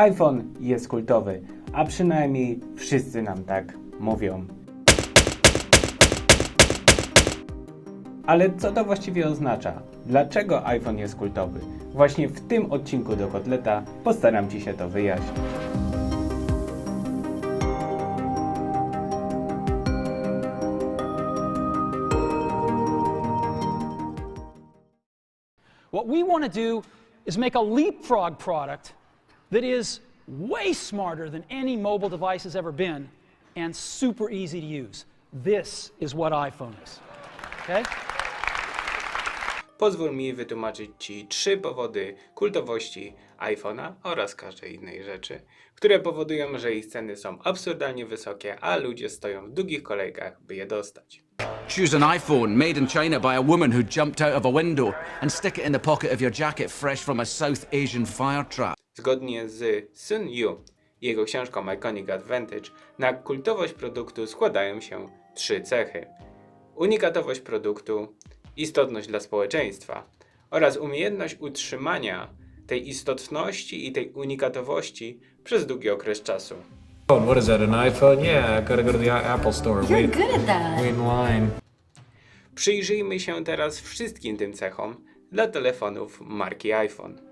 iPhone jest kultowy, a przynajmniej wszyscy nam tak mówią. Ale co to właściwie oznacza? Dlaczego iPhone jest kultowy? Właśnie w tym odcinku do kotleta postaram Ci się to wyjaśnić. What we want to do is make a leapfrog product that is way smarter than any mobile device has ever been and super easy to use. This is what iPhone is. Okay? Pozwól mi wytłumaczyć Ci trzy powody kultowości iPhone'a oraz każdej innej rzeczy, które powodują, że ich ceny są absurdalnie wysokie, a ludzie stoją w długich kolejkach, by je dostać. Choose an iPhone made in China by a woman who jumped out of a window and stick it in the pocket of your jacket fresh from a South Asian fire trap. Zgodnie z Sun Yu i jego książką Iconic Advantage, na kultowość produktu składają się trzy cechy. Unikatowość produktu, istotność dla społeczeństwa oraz umiejętność utrzymania tej istotności i tej unikatowości przez długi okres czasu. What is that, an iPhone? Yeah, I gotta go to the Apple store. You're Wait, good at that. wait in line. Przyjrzyjmy się teraz wszystkim tym cechom dla telefonów marki iPhone.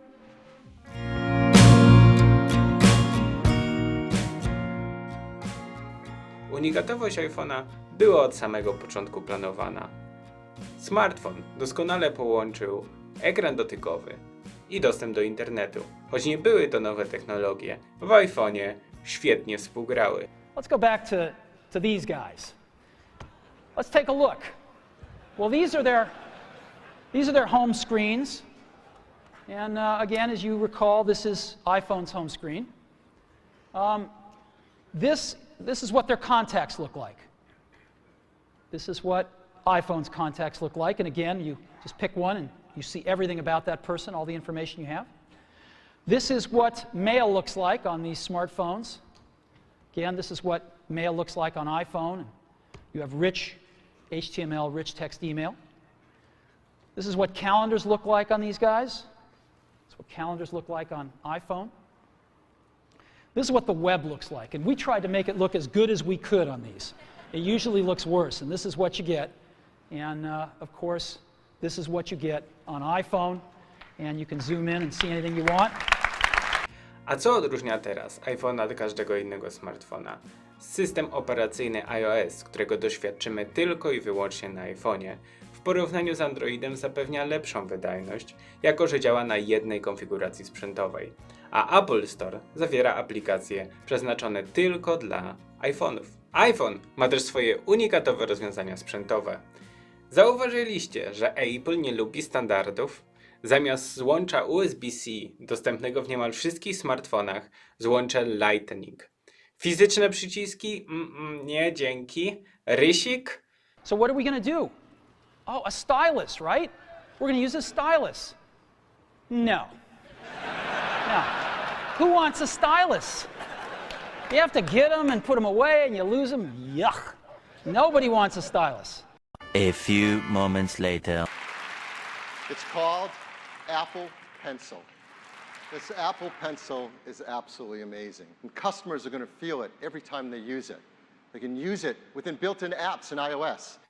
Unikatowość iPhone'a była od samego początku planowana. Smartfon doskonale połączył ekran dotykowy i dostęp do internetu. Choć nie były to nowe technologie, w iPhone'ie świetnie współgrały. Let's go back to, to these guys. Let's take a look. Well, these are their, these are their home screens. And uh, again, as you recall, this is iPhone's home screen. Um, this, this is what their contacts look like. This is what iPhone's contacts look like. And again, you just pick one and you see everything about that person, all the information you have. This is what mail looks like on these smartphones. Again, this is what mail looks like on iPhone. You have rich HTML, rich text email. This is what calendars look like on these guys. This is what calendars look like on iPhone. This is what the web looks like. And we tried to make it look as good as we could on these. It usually looks worse, and this is what you get. And uh, of course, this is what you get on iPhone. And you can zoom in and see anything you want. A co odróżnia teraz iPhone'a od każdego innego smartfona? System operacyjny iOS, którego doświadczymy tylko i wyłącznie na iPhone'ie, w porównaniu z Androidem zapewnia lepszą wydajność, jako że działa na jednej konfiguracji sprzętowej, a Apple Store zawiera aplikacje przeznaczone tylko dla iPhone'ów. iPhone ma też swoje unikatowe rozwiązania sprzętowe. Zauważyliście, że Apple nie lubi standardów? Zamiast złącza USB-C dostępnego w niemal wszystkich smartfonach, złącze Lightning. Fizyczne przyciski? Mm, mm, nie, dzięki. Rysik? So what are we to do? Oh, a stylus, right? We're going to use a stylus. No. No. Who wants a stylus? You have to get them and put them away and you lose them. Yuck. Nobody wants a stylus. A few moments later. It's called Apple Pencil. This Apple Pencil is absolutely amazing. And customers are going to feel it every time they use it.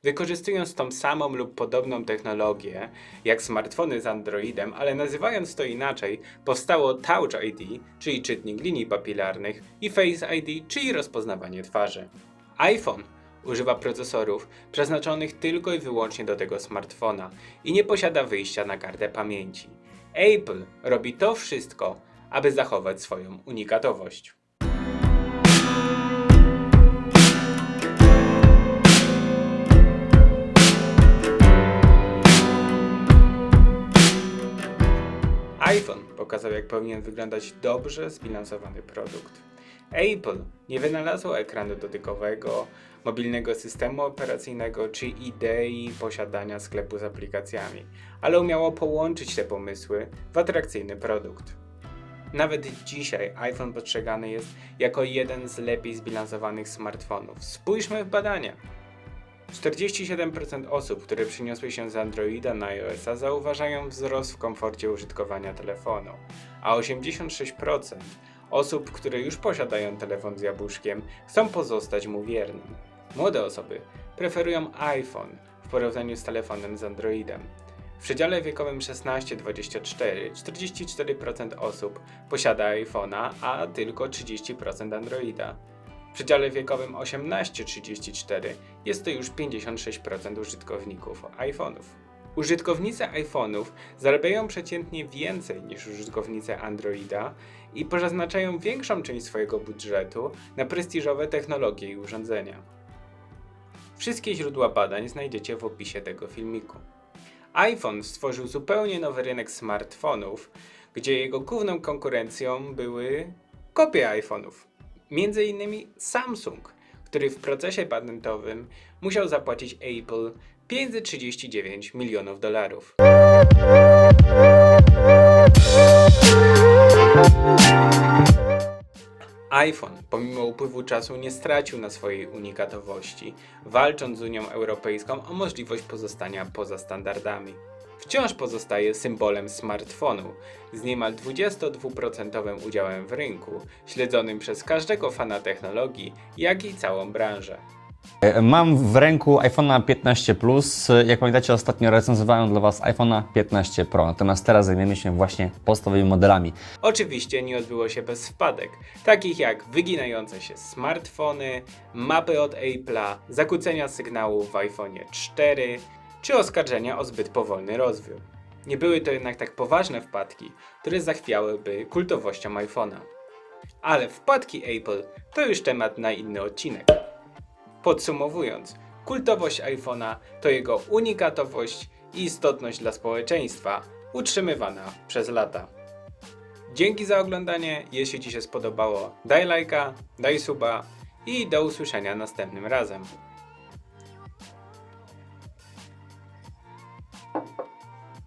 Wykorzystując tą samą lub podobną technologię jak smartfony z Androidem, ale nazywając to inaczej, powstało Touch ID, czyli czytnik linii papilarnych, i Face ID, czyli rozpoznawanie twarzy. iPhone używa procesorów przeznaczonych tylko i wyłącznie do tego smartfona i nie posiada wyjścia na kartę pamięci. Apple robi to wszystko, aby zachować swoją unikatowość. iPhone pokazał, jak powinien wyglądać dobrze zbilansowany produkt. Apple nie wynalazło ekranu dotykowego, mobilnego systemu operacyjnego czy idei posiadania sklepu z aplikacjami, ale umiało połączyć te pomysły w atrakcyjny produkt. Nawet dzisiaj iPhone postrzegany jest jako jeden z lepiej zbilansowanych smartfonów. Spójrzmy w badania. 47% osób, które przyniosły się z Androida na iOS-a zauważają wzrost w komforcie użytkowania telefonu, a 86% osób, które już posiadają telefon z jabłuszkiem, chcą pozostać mu wiernym. Młode osoby preferują iPhone w porównaniu z telefonem z Androidem. W przedziale wiekowym 16-24 44% osób posiada iPhone'a, a tylko 30% Androida. Przedziale wiekowym 18-34 jest to już 56% użytkowników iPhone'ów. Użytkownicy iPhone'ów zarabiają przeciętnie więcej niż użytkownicy Androida i przeznaczają większą część swojego budżetu na prestiżowe technologie i urządzenia. Wszystkie źródła badań znajdziecie w opisie tego filmiku. iPhone stworzył zupełnie nowy rynek smartfonów, gdzie jego główną konkurencją były kopie iPhone'ów. Między innymi Samsung, który w procesie patentowym musiał zapłacić Apple 539 milionów dolarów. iPhone, pomimo upływu czasu, nie stracił na swojej unikatowości, walcząc z Unią Europejską o możliwość pozostania poza standardami. Wciąż pozostaje symbolem smartfonu, z niemal 22% udziałem w rynku, śledzonym przez każdego fana technologii, jak i całą branżę. Mam w ręku iPhone'a 15 Plus. Jak pamiętacie, ostatnio recenzowałem dla Was iPhone'a 15 Pro. Natomiast teraz zajmiemy się właśnie podstawowymi modelami. Oczywiście nie odbyło się bez wpadek, takich jak wyginające się smartfony, mapy od Apple'a, zakłócenia sygnału w iPhone 4 czy oskarżenia o zbyt powolny rozwój. Nie były to jednak tak poważne wpadki, które zachwiałyby kultowością iPhone'a. Ale wpadki Apple to już temat na inny odcinek. Podsumowując, kultowość iPhone'a to jego unikatowość i istotność dla społeczeństwa, utrzymywana przez lata. Dzięki za oglądanie, jeśli Ci się spodobało, daj lajka, daj suba i do usłyszenia następnym razem.